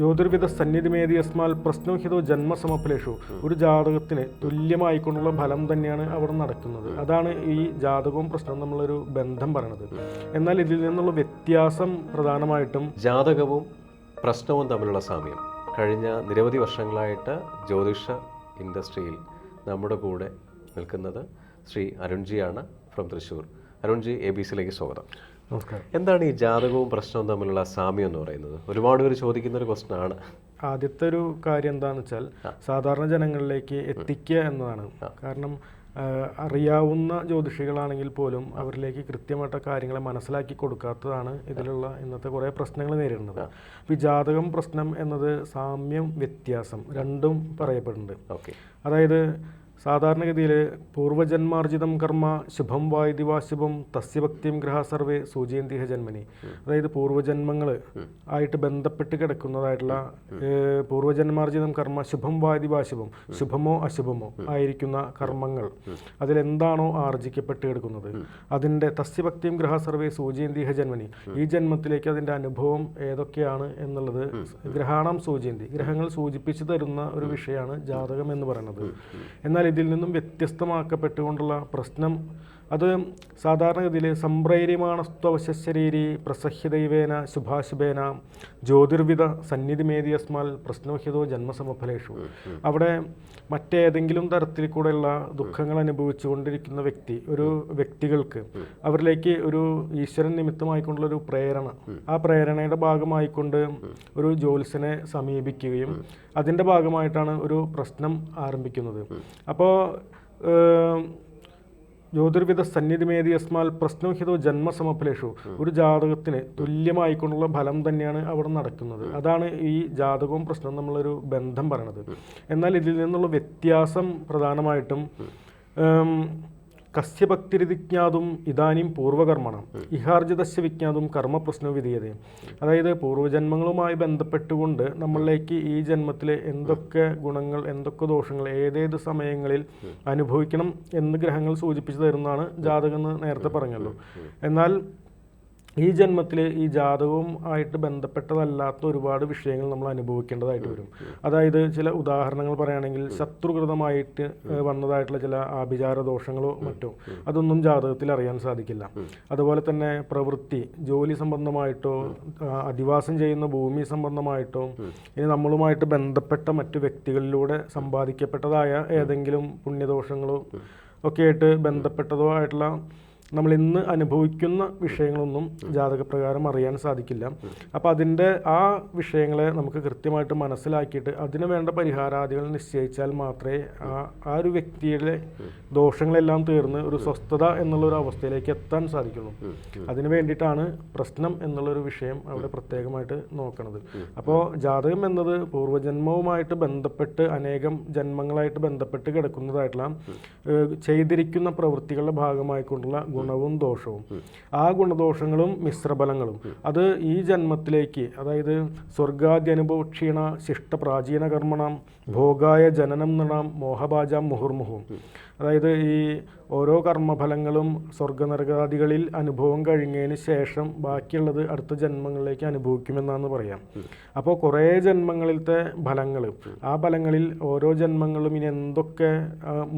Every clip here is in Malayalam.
ജ്യോതിർവിധ സന്നിധിമേതി യസ്മാൽ പ്രശ്നോഹിതോ ജന്മസമഫലേഷു. ഒരു ജാതകത്തിന് തുല്യമായിക്കൊണ്ടുള്ള ഫലം തന്നെയാണ് അവിടെ നടക്കുന്നത്. അതാണ് ഈ ജാതകവും പ്രശ്നവും നമ്മളൊരു ബന്ധം പറയണത്. എന്നാൽ ഇതിൽ നിന്നുള്ള വ്യത്യാസം പ്രധാനമായിട്ടും ജാതകവും പ്രശ്നവും തമ്മിലുള്ള സാമ്യം. കഴിഞ്ഞ നിരവധി വർഷങ്ങളായിട്ട് ജ്യോതിഷ ഇൻഡസ്ട്രിയിൽ നമ്മുടെ കൂടെ നിൽക്കുന്നത് Shri അരുൺജിയാണ് from Thrissur. Arunji A B സിയിലേക്ക് സ്വാഗതം. എന്താണ് ഈ ജാതകവും പ്രശ്നവും തമ്മിലുള്ള സാമ്യം എന്ന് പറയുന്നത്? ഒരുപാട് പേര് ചോദിക്കുന്ന ഒരു ക്വസ്റ്റൻ ആണ്. ആദ്യത്തെ ഒരു കാര്യം എന്താണെന്ന് വെച്ചാൽ സാധാരണ ജനങ്ങളിലേക്ക് എത്തിക്കുക എന്നതാണ്. കാരണം അറിയാവുന്ന ജ്യോതിഷികളാണെങ്കിൽ പോലും അവരിലേക്ക് കൃത്യമായിട്ട് കാര്യങ്ങളെ മനസ്സിലാക്കി കൊടുക്കാത്തതാണ് ഇതിലുള്ള ഇന്നത്തെ കുറേ പ്രശ്നങ്ങൾ നേരിടുന്നത്. അപ്പോൾ ഈ ജാതകം പ്രശ്നം എന്നത് സാമ്യം വ്യത്യാസം രണ്ടും പറയപ്പെടുന്നുണ്ട്. അതായത് സാധാരണഗതിയിൽ പൂർവജന്മാർജിതം കർമ്മ ശുഭം വായുദിവാ ശുഭം തസ്യഭക്തിയും ഗ്രഹ സർവേ സൂചയന്തിഹ ജന്മനി. അതായത് പൂർവജന്മങ്ങൾ ആയിട്ട് ബന്ധപ്പെട്ട് കിടക്കുന്നതായിട്ടുള്ള പൂർവജന്മാർജിതം കർമ്മ ശുഭം വായുദിവാ ശുഭം ശുഭമോ അശുഭമോ ആയിരിക്കുന്ന കർമ്മങ്ങൾ അതിലെന്താണോ ആർജിക്കപ്പെട്ട് കിടക്കുന്നത്. അതിന്റെ തസ്യഭക്തിയും ഗ്രഹ സർവേ സൂചയന്തിഹ ജന്മനി. ഈ ജന്മത്തിലേക്ക് അതിന്റെ അനുഭവം ഏതൊക്കെയാണ് എന്നുള്ളത് ഗ്രഹാണം സൂചയന്തി. ഗ്രഹങ്ങൾ സൂചിപ്പിച്ചു തരുന്ന ഒരു വിഷയമാണ് ജാതകം എന്ന് പറയുന്നത്. എന്നാൽ ഇതിൽ നിന്നും വ്യത്യസ്തമാക്കപ്പെട്ടുകൊണ്ടുള്ള പ്രശ്നം അത് സാധാരണഗതിയിൽ സംപ്രൈര്യമാണസ്ത്വശരീരി പ്രസഹ്യദൈവേന ശുഭാശുഭേന ജ്യോതിർവിധ സന്നിധിമേതിയസ്മാൽ പ്രശ്നോഹ്യതോ ജന്മസമഫലേഷു. അവിടെ മറ്റേതെങ്കിലും തരത്തിൽ കൂടെയുള്ള ദുഃഖങ്ങൾ അനുഭവിച്ചു കൊണ്ടിരിക്കുന്ന വ്യക്തി ഒരു വ്യക്തികൾക്ക് അവരിലേക്ക് ഒരു ഈശ്വരൻ നിമിത്തമായിക്കൊണ്ടുള്ള ഒരു പ്രേരണ ആ പ്രേരണയുടെ ഭാഗമായിക്കൊണ്ട് ഒരു ജ്യോത്സ്യനെ സമീപിക്കുകയും അതിന്റെ ഭാഗമായിട്ടാണ് ഒരു പ്രശ്നം ആരംഭിക്കുന്നത്. അപ്പോൾ ജ്യോതിർവിധ സന്നിധിമേതി യസ്മാൽ പ്രശ്നഹിതോ ജന്മസമഫലേഷു. ഒരു ജാതകത്തിന് തുല്യമായിക്കൊണ്ടുള്ള ഫലം തന്നെയാണ് അവിടെ നടക്കുന്നത്. അതാണ് ഈ ജാതകവും പ്രശ്നവും നമ്മളൊരു ബന്ധം പറയണത് എന്നാൽ ഇതിൽ നിന്നുള്ള വ്യത്യാസം പ്രധാനമായിട്ടും ഉം, കസ്യ ഭക്തിരിതിജ്ഞാതും ഇതാനും പൂർവകർമ്മണം. ഇഹാർജിതസ്യ വിജ്ഞാതും കർമ്മപ്രശ്നവും വിധീയത അതായത് പൂർവജന്മങ്ങളുമായി ബന്ധപ്പെട്ടുകൊണ്ട് നമ്മളിലേക്ക് ഈ ജന്മത്തിലെ എന്തൊക്കെ ഗുണങ്ങൾ എന്തൊക്കെ ദോഷങ്ങൾ ഏതേത് സമയങ്ങളിൽ അനുഭവിക്കണം എന്ന് ഗ്രഹങ്ങൾ സൂചിപ്പിച്ചു തരുന്നതാണ് ജാതകം എന്ന് നേരത്തെ പറഞ്ഞല്ലോ. എന്നാൽ ഈ ജന്മത്തിൽ ഈ ജാതകവും ആയിട്ട് ബന്ധപ്പെട്ടതല്ലാത്ത ഒരുപാട് വിഷയങ്ങൾ നമ്മൾ അനുഭവിക്കേണ്ടതായിട്ട് വരും. അതായത് ചില ഉദാഹരണങ്ങൾ പറയുകയാണെങ്കിൽ ശത്രുകൃതമായിട്ട് വന്നതായിട്ടുള്ള ചില ആഭിചാര ദോഷങ്ങളോ മറ്റോ അതൊന്നും ജാതകത്തിൽ അറിയാൻ സാധിക്കില്ല. അതുപോലെ തന്നെ പ്രവൃത്തി ജോലി സംബന്ധമായിട്ടോ അധിവാസം ചെയ്യുന്ന ഭൂമി സംബന്ധമായിട്ടോ ഇനി നമ്മളുമായിട്ട് ബന്ധപ്പെട്ട മറ്റു വ്യക്തികളിലൂടെ സമ്പാദിക്കപ്പെട്ടതായ ഏതെങ്കിലും പുണ്യദോഷങ്ങളോ ഒക്കെ ആയിട്ട് ബന്ധപ്പെട്ടതോ ആയിട്ടുള്ള നമ്മൾ ഇന്ന് അനുഭവിക്കുന്ന വിഷയങ്ങളൊന്നും ജാതകപ്രകാരം അറിയാൻ സാധിക്കില്ല. അപ്പോൾ അതിന്റെ ആ വിഷയങ്ങളെ നമുക്ക് കൃത്യമായിട്ട് മനസ്സിലാക്കിയിട്ട് അതിന് വേണ്ട പരിഹാരാദികൾ നിശ്ചയിച്ചാൽ മാത്രമേ ആ ആ ഒരു വ്യക്തിയുടെ ദോഷങ്ങളെല്ലാം തീർന്ന് ഒരു സ്വസ്ഥത എന്നുള്ള ഒരു അവസ്ഥയിലേക്ക് എത്താൻ സാധിക്കുള്ളൂ. അതിന് വേണ്ടിയിട്ടാണ് പ്രശ്നം എന്നുള്ളൊരു വിഷയം അവിടെ പ്രത്യേകമായിട്ട് നോക്കണത്. അപ്പോൾ ജാതകം എന്നത് പൂർവജന്മവുമായിട്ട് ബന്ധപ്പെട്ട് അനേകം ജന്മങ്ങളായിട്ട് ബന്ധപ്പെട്ട് കിടക്കുന്നതായിട്ടുള്ള ചെയ്തിരിക്കുന്ന പ്രവൃത്തികളുടെ ഭാഗമായിക്കൊണ്ടുള്ള ഗുണവും ദോഷവും. ആ ഗുണദോഷങ്ങളും മിശ്രബലങ്ങളും അത് ഈ ജന്മത്തിലേക്ക് അതായത് സ്വർഗാദ്യനുഭവക്ഷീണ ശിഷ്ട പ്രാചീന കർമ്മണം ഭോഗായ ജനനം നടാം മോഹഭാജാം മുഹുർമുഹും. അതായത് ഈ ഓരോ കർമ്മഫലങ്ങളും സ്വർഗനരകാദികളിൽ അനുഭവം കഴിഞ്ഞതിന് ശേഷം ബാക്കിയുള്ളത് അടുത്ത ജന്മങ്ങളിലേക്ക് അനുഭവിക്കുമെന്നാണ് പറയാം. അപ്പോൾ കുറേ ജന്മങ്ങളിലത്തെ ഫലങ്ങൾ ആ ഫലങ്ങളിൽ ഓരോ ജന്മങ്ങളും ഇനി എന്തൊക്കെ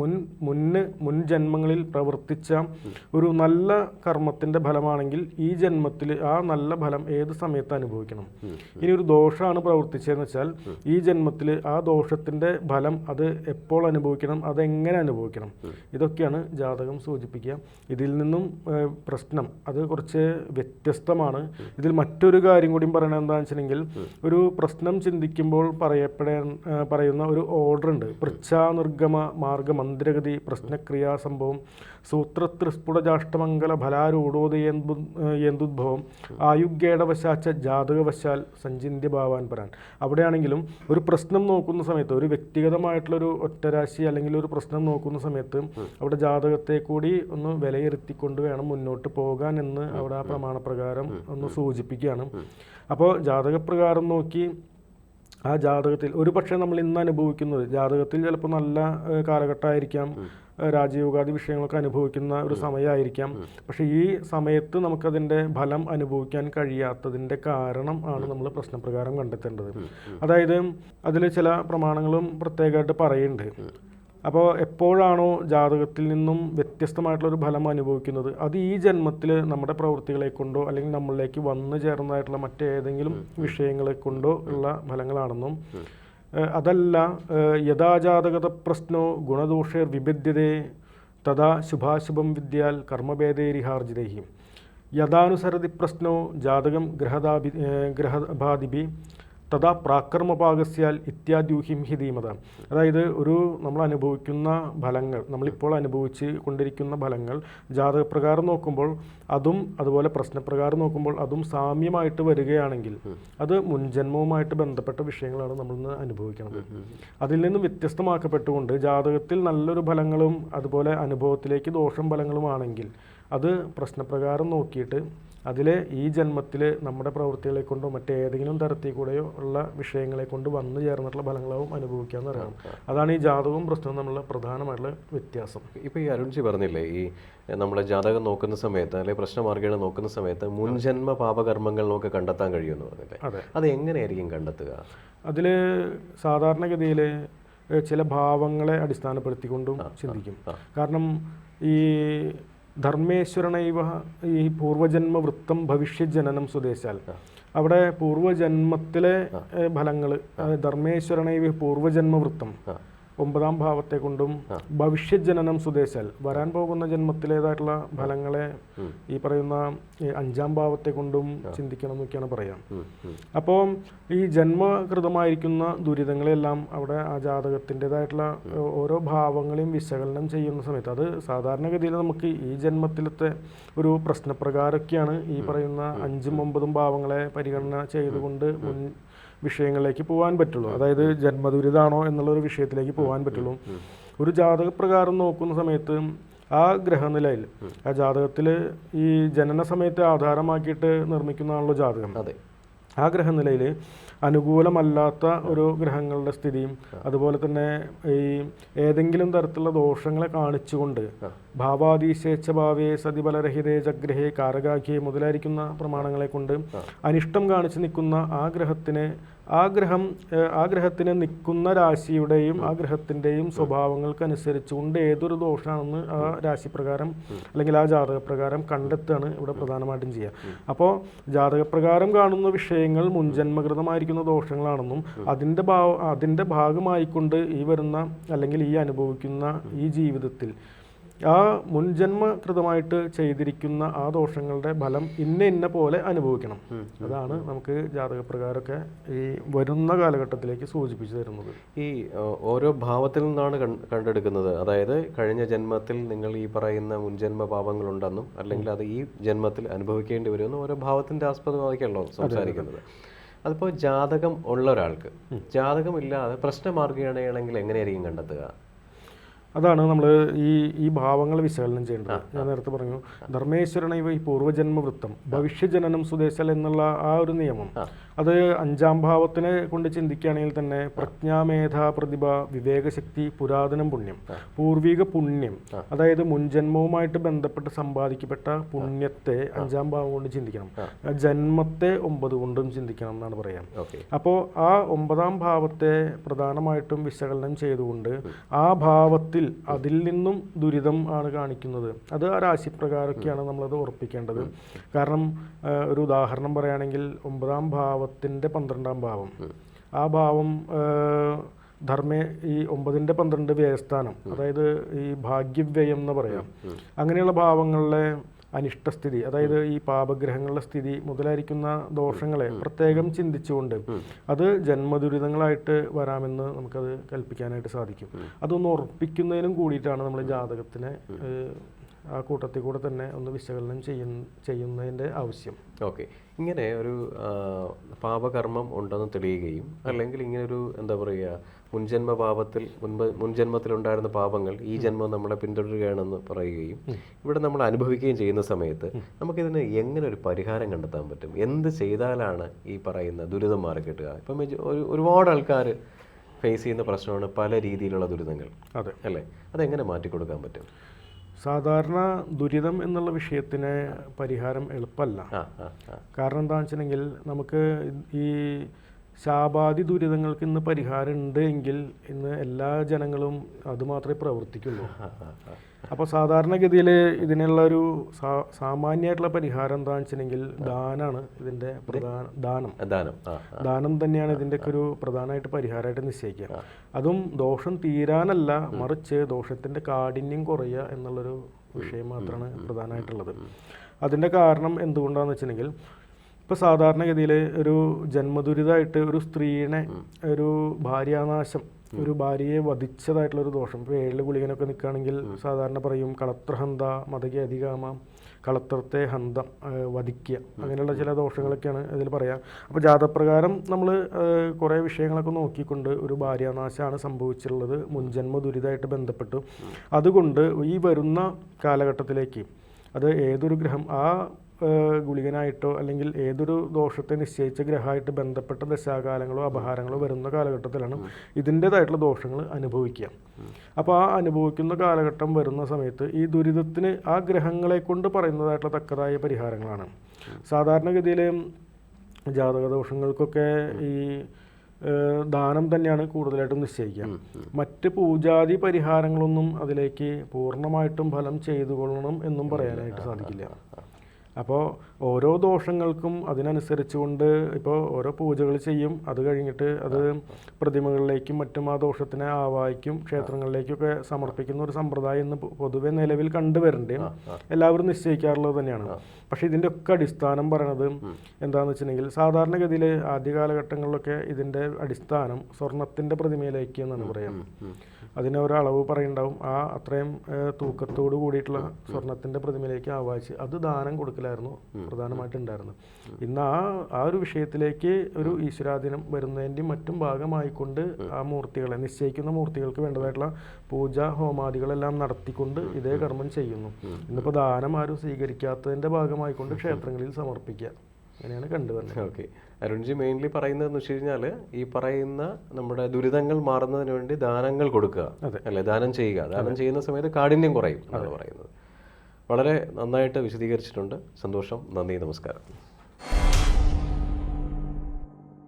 മുൻ മുന്ന് മുൻ ജന്മങ്ങളിൽ പ്രവർത്തിച്ച ഒരു നല്ല കർമ്മത്തിന്റെ ഫലമാണെങ്കിൽ ഈ ജന്മത്തിൽ ആ നല്ല ഫലം ഏത് സമയത്ത് അനുഭവിക്കണം? ഇനി ഒരു ദോഷമാണ് പ്രവർത്തിച്ചതെന്ന് വെച്ചാൽ ഈ ജന്മത്തിൽ ആ ദോഷത്തിന്റെ ഫലം അത് എപ്പോൾ അനുഭവിക്കണം അതെങ്ങനെ അനുഭവിക്കണം? ഇതൊക്കെയാണ് ജാതകം സൂചിപ്പിക്കുക. ഇതിൽ നിന്നും പ്രശ്നം അത് കുറച്ച് വ്യത്യസ്തമാണ്. ഇതിൽ മറ്റൊരു കാര്യം കൂടി പറയണത് എന്താണെന്ന് വെച്ചിട്ടുണ്ടെങ്കിൽ ഒരു പ്രശ്നം ചിന്തിക്കുമ്പോൾ പറയപ്പെടേ പറയുന്ന ഒരു ഓർഡർ ഉണ്ട്. പൃച്ഛാനിർഗമ മാർഗ മന്ദിരഗതി പ്രശ്നക്രിയാ സംഭവം സൂത്രത്രിസ്ഫുടജാഷ്ടമംഗല ഫലാരൂഢോദയേന്തുദ്ഭവം ആയുഗ്യേടവശാച്ച ജാതകവശാൽ സഞ്ചിന്യ ഭാവാൻ പരാൻ. അവിടെയാണെങ്കിലും ഒരു പ്രശ്നം നോക്കുന്ന സമയത്ത് ഒരു വ്യക്തിഗതമായിട്ടുള്ളൊരു ഒറ്റരാശി അല്ലെങ്കിൽ ഒരു പ്രശ്നം നോക്കുന്ന സമയത്ത് അവിടെ ജാതകത്തെ കൂടി ഒന്ന് വിലയിരുത്തിക്കൊണ്ട് വേണം മുന്നോട്ട് പോകാൻ എന്ന് അവിടെ ആ പ്രമാണപ്രകാരം ഒന്ന് സൂചിപ്പിക്കുകയാണ്. അപ്പോൾ ജാതകപ്രകാരം നോക്കി ആ ജാതകത്തിൽ ഒരു പക്ഷേ നമ്മൾ ഇന്ന് അനുഭവിക്കുന്നത് ജാതകത്തിൽ ചിലപ്പോൾ നല്ല കാലഘട്ടമായിരിക്കാം രാജയോഗാദി വിഷയങ്ങളൊക്കെ അനുഭവിക്കുന്ന ഒരു സമയമായിരിക്കാം. പക്ഷേ ഈ സമയത്ത് നമുക്കതിന്റെ ഫലം അനുഭവിക്കാൻ കഴിയാത്തതിന്റെ കാരണം ആണ് നമ്മൾ പ്രശ്നപ്രകാരം കണ്ടെത്തേണ്ടത്. അതായത് അതിൽ ചില പ്രമാണങ്ങളും പ്രത്യേകമായിട്ട് പറയുന്നുണ്ട്. അപ്പോൾ എപ്പോഴാണോ ജാതകത്തിൽ നിന്നും വ്യത്യസ്തമായിട്ടുള്ള ഒരു ഫലം അനുഭവിക്കുന്നത്? അത് ഈ ജന്മത്തിൽ നമ്മുടെ പ്രവൃത്തികളെ കൊണ്ടോ അല്ലെങ്കിൽ നമ്മളിലേക്ക് വന്നു ചേർന്നതായിട്ടുള്ള മറ്റേതെങ്കിലും വിഷയങ്ങളെ കൊണ്ടോ ഉള്ള ഫലങ്ങളാണെന്നും അതല്ല യഥാജാതകത പ്രശ്നോ ഗുണദോഷേർ വിഭിദ്യതേ തഥാ ശുഭാശുഭം വിദ്യാൽ കർമ്മഭേദേരിഹാർജിതേഹി യഥാനുസരതി പ്രശ്നോ ജാതകം ഗ്രഹദാഭി ഗ്രഹഭാതിഭി തഥാ പ്രാക്രമപാകസ്യാൽ ഇത്യാദ്യൂഹിം ഹി ധീമത. അതായത് ഒരു നമ്മൾ അനുഭവിക്കുന്ന ഫലങ്ങൾ നമ്മളിപ്പോൾ അനുഭവിച്ച് കൊണ്ടിരിക്കുന്ന ഫലങ്ങൾ ജാതകപ്രകാരം നോക്കുമ്പോൾ അതും അതുപോലെ പ്രശ്നപ്രകാരം നോക്കുമ്പോൾ അതും സാമ്യമായിട്ട് വരികയാണെങ്കിൽ അത് മുൻജന്മവുമായിട്ട് ബന്ധപ്പെട്ട വിഷയങ്ങളാണ് നമ്മൾ ഇന്ന് അനുഭവിക്കുന്നത് അതിൽ നിന്നും വ്യത്യസ്തമാക്കപ്പെട്ടുകൊണ്ട് ജാതകത്തിൽ നല്ലൊരു ഫലങ്ങളും അതുപോലെ അനുഭവത്തിലേക്ക് ദോഷം ഫലങ്ങളുമാണെങ്കിൽ അത് പ്രശ്നപ്രകാരം നോക്കിയിട്ട് അതിലെ ഈ ജന്മത്തിൽ നമ്മുടെ പ്രവൃത്തികളെ കൊണ്ടോ മറ്റേതെങ്കിലും തരത്തിൽ കൂടെയോ ഉള്ള വിഷയങ്ങളെ കൊണ്ട് വന്നു ചേർന്നിട്ടുള്ള ഫലങ്ങളാവും അനുഭവിക്കാന്ന് അറിയണം അതാണ് ഈ ജാതകവും പ്രശ്നവും തമ്മിലുള്ള പ്രധാനമായിട്ടുള്ള വ്യത്യാസം. ഇപ്പോൾ ഈ അരുൺജി പറഞ്ഞില്ലേ ഈ നമ്മളെ ജാതകം നോക്കുന്ന സമയത്ത് അല്ലെങ്കിൽ പ്രശ്നമാർഗങ്ങൾ നോക്കുന്ന സമയത്ത് മുൻജന്മ പാപകർമ്മങ്ങൾ നോക്കി കണ്ടെത്താൻ കഴിയുമെന്ന് പറഞ്ഞില്ലേ? അതെ. അത് എങ്ങനെയായിരിക്കും കണ്ടെത്തുക? അതിൽ സാധാരണഗതിയിൽ ചില ഭാവങ്ങളെ അടിസ്ഥാനപ്പെടുത്തിക്കൊണ്ടും ചിന്തിക്കും. കാരണം ഈ ധർമ്മേശ്വരനൈവ ഈ പൂർവജന്മ വൃത്തം ഭവിഷ്യ ജനനം സ്വദേശാൽ അവിടെ പൂർവജന്മത്തിലെ ഫലങ്ങൾ ധർമ്മേശ്വരനൈവ പൂർവജന്മ വൃത്തം. ഒമ്പതാം ഭാവത്തെ കൊണ്ടും ഭവിഷ്യത് ജനനം സുദേശാൽ. വരാൻ പോകുന്ന ജന്മത്തിലേതായിട്ടുള്ള ഫലങ്ങളെ ഈ പറയുന്ന അഞ്ചാം ഭാവത്തെ കൊണ്ടും ചിന്തിക്കണം എന്നൊക്കെയാണ് പറയാം. അപ്പോൾ ഈ ജന്മകൃതമായിരിക്കുന്ന ദുരിതങ്ങളെല്ലാം അവിടെ ആ ജാതകത്തിന്റെതായിട്ടുള്ള ഓരോ ഭാവങ്ങളെയും വിശകലനം ചെയ്യുന്ന സമയത്ത് അത് സാധാരണഗതിയിൽ നമുക്ക് ഈ ജന്മത്തിലത്തെ ഒരു പ്രശ്നപ്രകാരമൊക്കെയാണ് ഈ പറയുന്ന അഞ്ചും ഒമ്പതും ഭാവങ്ങളെ പരിഗണന ചെയ്തുകൊണ്ട് മുൻ വിഷയങ്ങളിലേക്ക് പോകാൻ പറ്റുള്ളൂ. അതായത് ജന്മദുരിതാണോ എന്നുള്ളൊരു വിഷയത്തിലേക്ക് പോകാൻ പറ്റുള്ളൂ. ഒരു ജാതക പ്രകാരം നോക്കുന്ന സമയത്ത് ആ ഗ്രഹനിലയിൽ ആ ജാതകത്തിൽ ഈ ജനന സമയത്തെ ആധാരമാക്കിയിട്ട് നിർമ്മിക്കുന്നതാണല്ലോ ജാതകം. അതെ. ആ ഗ്രഹനിലയിൽ അനുകൂലമല്ലാത്ത ഒരു ഗ്രഹങ്ങളുടെ സ്ഥിതിയും അതുപോലെ തന്നെ ഈ ഏതെങ്കിലും തരത്തിലുള്ള ദോഷങ്ങളെ കാണിച്ചുകൊണ്ട് ഭാവാതീശേച്ഛ ഭാവേ സതിബലരഹിതേ ജഗ്രഹേ കാരകാഖ്യേ മുതലായിരിക്കുന്ന പ്രമാണങ്ങളെ കൊണ്ട് അനിഷ്ടം കാണിച്ചു നിൽക്കുന്ന ആ ഗ്രഹത്തിന് ആ ഗ്രഹം ആ ഗ്രഹത്തിന് നിൽക്കുന്ന രാശിയുടെയും ആ ഗ്രഹത്തിന്റെയും സ്വഭാവങ്ങൾക്കനുസരിച്ചുകൊണ്ട് ഏതൊരു ദോഷമാണെന്ന് ആ രാശിപ്രകാരം അല്ലെങ്കിൽ ആ ജാതകപ്രകാരം കണ്ടെത്തുകയാണ് ഇവിടെ പ്രധാനമായിട്ടും ചെയ്യുക. അപ്പോൾ ജാതകപ്രകാരം കാണുന്ന വിഷയങ്ങൾ മുൻജന്മകൃതമായിരിക്കുന്ന ദോഷങ്ങളാണെന്നും അതിന്റെ ഭാവ അതിന്റെ ഭാഗമായിക്കൊണ്ട് ഈ വരുന്ന അല്ലെങ്കിൽ ഈ അനുഭവിക്കുന്ന ഈ ജീവിതത്തിൽ ആ മുൻജന്മകൃതമായിട്ട് ചെയ്തിരിക്കുന്ന ആ ദോഷങ്ങളുടെ ഫലം ഇന്ന ഇന്ന പോലെ അനുഭവിക്കണം. അതാണ് നമുക്ക് ജാതകപ്രകാരമൊക്കെ ഈ വരുന്ന കാലഘട്ടത്തിലേക്ക് സൂചിപ്പിച്ചു തരുന്നത്. ഈ ഓരോ ഭാവത്തിൽ നിന്നാണ് കണ്ടെടുക്കുന്നത്. അതായത് കഴിഞ്ഞ ജന്മത്തിൽ നിങ്ങൾ ഈ പറയുന്ന മുൻജന്മ പാപങ്ങളുണ്ടെന്നും അല്ലെങ്കിൽ അത് ഈ ജന്മത്തിൽ അനുഭവിക്കേണ്ടി വരുമെന്നും ഓരോ ഭാവത്തിന്റെ ആസ്പദമാക്കിയല്ലോ സംസാരിക്കുന്നത്. അതിപ്പോൾ ജാതകം ഉള്ള ഒരാൾക്ക് ജാതകം ഇല്ലാതെ പ്രശ്നമാർഗിയാണെങ്കിൽ എങ്ങനെയായിരിക്കും കണ്ടെത്തുക? അതാണ് നമ്മൾ ഈ ഈ ഭാവങ്ങൾ വിശകലനം ചെയ്യേണ്ടത്. ഞാൻ നേരത്തെ പറഞ്ഞു ധർമ്മേശ്വരനെ ഈ പൂർവജന്മ വൃത്തം ഭവിഷ്യജനനം സുദേശൽ എന്നുള്ള ആ ഒരു നിയമം അത് അഞ്ചാം ഭാവത്തിനെ കൊണ്ട് ചിന്തിക്കുകയാണെങ്കിൽ തന്നെ പ്രജ്ഞാമേധ പ്രതിഭ വിവേകശക്തി പുരാതനം പുണ്യം പൂർവിക പുണ്യം അതായത് മുൻജന്മവുമായിട്ട് ബന്ധപ്പെട്ട് സമ്പാദിക്കപ്പെട്ട പുണ്യത്തെ അഞ്ചാം ഭാവം കൊണ്ട് ചിന്തിക്കണം. ജന്മത്തെ ഒമ്പത് കൊണ്ടും ചിന്തിക്കണം എന്നാണ് പറയാം അപ്പോൾ ആ ഒമ്പതാം ഭാവത്തെ പ്രധാനമായിട്ടും വിശകലനം ചെയ്തുകൊണ്ട് ആ ഭാവത്തിൽ അതിൽ നിന്നും ദുരിതം ആണ് കാണിക്കുന്നത്. അത് ആ രാശിപ്രകാരമൊക്കെയാണ് നമ്മളത് ഉറപ്പിക്കേണ്ടത്. കാരണം ഒരു ഉദാഹരണം പറയുകയാണെങ്കിൽ ഒമ്പതാം ഭാവത്തിന്റെ പന്ത്രണ്ടാം ഭാവം. ആ ഭാവം ധർമ്മ ഈ ഒമ്പതിന്റെ പന്ത്രണ്ട് വ്യയസ്ഥാനം അതായത് ഈ ഭാഗ്യവ്യയം എന്ന് പറയാം. അങ്ങനെയുള്ള ഭാവങ്ങളിലെ അനിഷ്ടസ്ഥിതി അതായത് ഈ പാപഗ്രഹങ്ങളുടെ സ്ഥിതി മുതലായിരിക്കുന്ന ദോഷങ്ങളെ പ്രത്യേകം ചിന്തിച്ചുകൊണ്ട് അത് ജന്മദുരിതങ്ങളായിട്ട് വരാമെന്ന് നമുക്കത് കൽപ്പിക്കാനായിട്ട് സാധിക്കും. അതൊന്ന് ഉറപ്പിക്കുന്നതിനും കൂടിയിട്ടാണ് നമ്മൾ ജാതകത്തിനെ ആ കൂട്ടത്തിൽ കൂടെ തന്നെ ഒന്ന് വിശകലനം ചെയ്യുന്ന ചെയ്യുന്നതിന്റെ ആവശ്യം. ഓക്കെ. ഇങ്ങനെ ഒരു പാപകർമ്മം ഉണ്ടെന്ന് തെളിയുകയും അല്ലെങ്കിൽ ഇങ്ങനൊരു എന്താ പറയുക മുൻജന്മ പാപത്തിൽ മുൻപ് മുൻജന്മത്തിലുണ്ടായിരുന്ന പാപങ്ങൾ ഈ ജന്മം നമ്മളെ പിന്തുടരുകയാണെന്ന് പറയുകയും ഇവിടെ നമ്മൾ അനുഭവിക്കുകയും ചെയ്യുന്ന സമയത്ത് നമുക്കിതിന് എങ്ങനെ ഒരു പരിഹാരം കണ്ടെത്താൻ പറ്റും? എന്ത് ചെയ്താലാണ് ഈ പറയുന്ന ദുരിതം മാറി കിട്ടുക ഇപ്പം ഒരു ഒരുപാട് ആൾക്കാർ ഫേസ് ചെയ്യുന്ന പ്രശ്നമാണ് പല രീതിയിലുള്ള ദുരിതങ്ങൾ. അതെ. അല്ലേ? അതെങ്ങനെ മാറ്റിക്കൊടുക്കാൻ പറ്റും? സാധാരണ ദുരിതം എന്നുള്ള വിഷയത്തിന് പരിഹാരം എളുപ്പമല്ല കാരണം എന്താണെന്ന് വെച്ചിട്ടുണ്ടെങ്കിൽ നമുക്ക് ഈ ശാപാതി ദുരിതങ്ങൾക്ക് ഇന്ന് പരിഹാരം ഉണ്ട് എങ്കിൽ ഇന്ന് എല്ലാ ജനങ്ങളും അതുമാത്രമേ പ്രവർത്തിക്കുള്ളൂ. അപ്പോൾ സാധാരണഗതിയിൽ ഇതിനുള്ള ഒരു സാമാന്യമായിട്ടുള്ള പരിഹാരം എന്താണെന്ന് വെച്ചിട്ടുണ്ടെങ്കിൽ ദാനാണ് ഇതിന്റെ പ്രധാന ദാനം. ദാനം. ദാനം തന്നെയാണ് ഇതിന്റെയൊക്കെ ഒരു പ്രധാനമായിട്ട് പരിഹാരമായിട്ട് നിശ്ചയിക്കുക. അതും ദോഷം തീരാനല്ല മറിച്ച് ദോഷത്തിന്റെ കാഠിന്യം കുറയുക എന്നുള്ളൊരു വിഷയം മാത്രമാണ് പ്രധാനമായിട്ടുള്ളത്. അതിന്റെ കാരണം എന്തുകൊണ്ടാണെന്ന് വെച്ചിട്ടുണ്ടെങ്കിൽ ഇപ്പോൾ സാധാരണഗതിയിൽ ഒരു ജന്മദുരിതമായിട്ട് ഒരു സ്ത്രീനെ ഒരു ഭാര്യാനാശം ഒരു ഭാര്യയെ വധിച്ചതായിട്ടുള്ള ഒരു ദോഷം. ഇപ്പോൾ ഏഴിൽ ഗുളികനൊക്കെ നിൽക്കുകയാണെങ്കിൽ സാധാരണ പറയും കളത്രഹന്ത മതകെ അധികാമ കളത്രത്തെ ഹന്ത വധിക്കുക അങ്ങനെയുള്ള ചില ദോഷങ്ങളൊക്കെയാണ് ഇതിൽ പറയാം. അപ്പോൾ ജാതപ്രകാരം നമ്മൾ കുറേ വിഷയങ്ങളൊക്കെ നോക്കിക്കൊണ്ട് ഒരു ഭാര്യാനാശമാണ് സംഭവിച്ചിട്ടുള്ളത്. മുൻജന്മ ദുരിതമായിട്ട് ബന്ധപ്പെട്ടു അതുകൊണ്ട് ഈ വരുന്ന കാലഘട്ടത്തിലേക്ക് അത് ഏതൊരു ഗ്രഹം ആ ഗുളികനായിട്ടോ അല്ലെങ്കിൽ ഏതൊരു ദോഷത്തെ നിശ്ചയിച്ച ഗ്രഹമായിട്ട് ബന്ധപ്പെട്ട ദശാകാലങ്ങളോ അപഹാരങ്ങളോ വരുന്ന കാലഘട്ടത്തിലാണ് ഇതിന്റെതായിട്ടുള്ള ദോഷങ്ങൾ അനുഭവിക്കുക. അപ്പോൾ ആ അനുഭവിക്കുന്ന കാലഘട്ടം വരുന്ന സമയത്ത് ഈ ദുരിതത്തിന് ആ ഗ്രഹങ്ങളെ കൊണ്ട് പറയുന്നതായിട്ടുള്ള തക്കതായ പരിഹാരങ്ങളാണ്. സാധാരണഗതിയിൽ ജാതക ദോഷങ്ങൾക്കൊക്കെ ഈ ദാനം തന്നെയാണ് കൂടുതലായിട്ടും നിശ്ചയിക്കുക. മറ്റ് പൂജാതി പരിഹാരങ്ങളൊന്നും അതിലേക്ക് പൂർണമായിട്ടും ഫലം ചെയ്തു കൊള്ളണം എന്നും പറയാനായിട്ട് സാധിക്കില്ല. അപ്പോൾ ഓരോ ദോഷങ്ങൾക്കും അതിനനുസരിച്ചുകൊണ്ട് ഇപ്പോൾ ഓരോ പൂജകൾ ചെയ്യും. അത് കഴിഞ്ഞിട്ട് അത് പ്രതിമകളിലേക്കും മറ്റും ആ ദോഷത്തിനെ ആവാഹിക്കും. ക്ഷേത്രങ്ങളിലേക്കൊക്കെ സമർപ്പിക്കുന്ന ഒരു സമ്പ്രദായം ഇന്ന് പൊതുവെ നിലവിൽ കണ്ടുവരേണ്ടത് എല്ലാവരും നിശ്ചയിക്കാറുള്ളത് തന്നെയാണ്. പക്ഷേ ഇതിന്റെ ഒക്കെ അടിസ്ഥാനം പറയണത് എന്താണെന്ന് വെച്ചിട്ടുണ്ടെങ്കിൽ സാധാരണഗതിയിൽ ആദ്യ കാലഘട്ടങ്ങളിലൊക്കെ ഇതിന്റെ അടിസ്ഥാനം സ്വർണത്തിന്റെ പ്രതിമയിലേക്ക് എന്നാണ് പറയാം. അതിന് ഒരു അളവ് പറയുണ്ടാവും. ആ അത്രയും തൂക്കത്തോട് കൂടിയിട്ടുള്ള സ്വർണത്തിന്റെ പ്രതിമയിലേക്ക് ആവാച്ച് അത് ദാനം കൊടുക്കലായിരുന്നു പ്രധാനമായിട്ടുണ്ടായിരുന്നത്. ഇന്ന് ആ ആ ഒരു വിഷയത്തിലേക്ക് ഒരു ഈശ്വരാധീനം വരുന്നതിന്റെയും മറ്റും ഭാഗമായിക്കൊണ്ട് ആ മൂർത്തികളെ നിശ്ചയിക്കുന്ന മൂർത്തികൾക്ക് വേണ്ടതായിട്ടുള്ള പൂജ ഹോമാദികളെല്ലാം നടത്തിക്കൊണ്ട് ഇതേ കർമ്മം ചെയ്യുന്നു. ഇന്നിപ്പോൾ ദാനം ആരും സ്വീകരിക്കാത്തതിന്റെ ഭാഗമായിക്കൊണ്ട് ക്ഷേത്രങ്ങളിൽ സമർപ്പിക്കുക. അങ്ങനെയാണ് കണ്ടുവരുന്നത്. ഓക്കെ. അരുൺജി മെയിൻലി പറയുന്നതെന്ന് വെച്ച് കഴിഞ്ഞാൽ ഈ പറയുന്ന നമ്മുടെ ദുരിതങ്ങൾ മാറുന്നതിന് വേണ്ടി ദാനങ്ങൾ കൊടുക്കുക. അല്ലെ? ദാനം ചെയ്യുക. ദാനം ചെയ്യുന്ന സമയത്ത് കാഠിന്യം കുറയും എന്നാണ് പറയുന്നത്. വളരെ നന്നായിട്ട് വിശദീകരിച്ചിട്ടുണ്ട്. സന്തോഷം. നന്ദി. നമസ്കാരം.